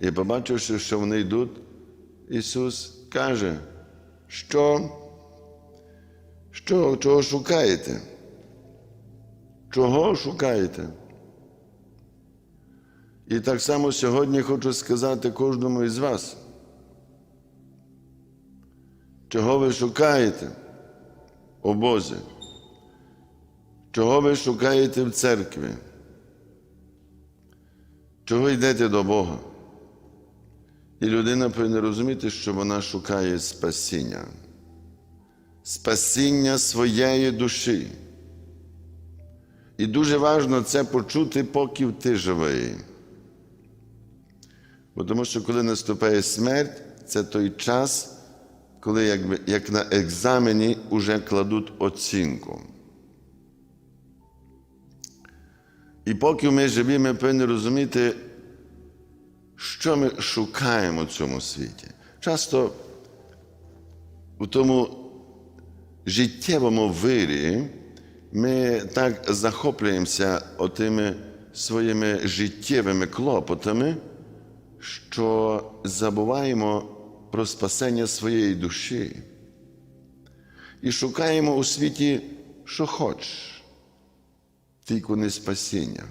І побачивши, що вони йдуть, Ісус каже, що, що чого шукаєте? Чого шукаєте? І так само сьогодні хочу сказати кожному із вас. Чого ви шукаєте, о Боже? Чого ви шукаєте в церкві? Чого йдете до Бога? І людина повинна розуміти, що вона шукає спасіння, спасіння своєї душі. І дуже важливо це почути, поки ти живий. Бо тому що коли наступає смерть, це той час, коли якби, як на екзамені вже кладуть оцінку. І поки ми живі, ми повинні розуміти, що ми шукаємо в цьому світі. Часто у тому життєвому вирі ми так захоплюємося отими своїми життєвими клопотами, що забуваємо про спасення своєї душі і шукаємо у світі, що хочеш, тільки не спасіння.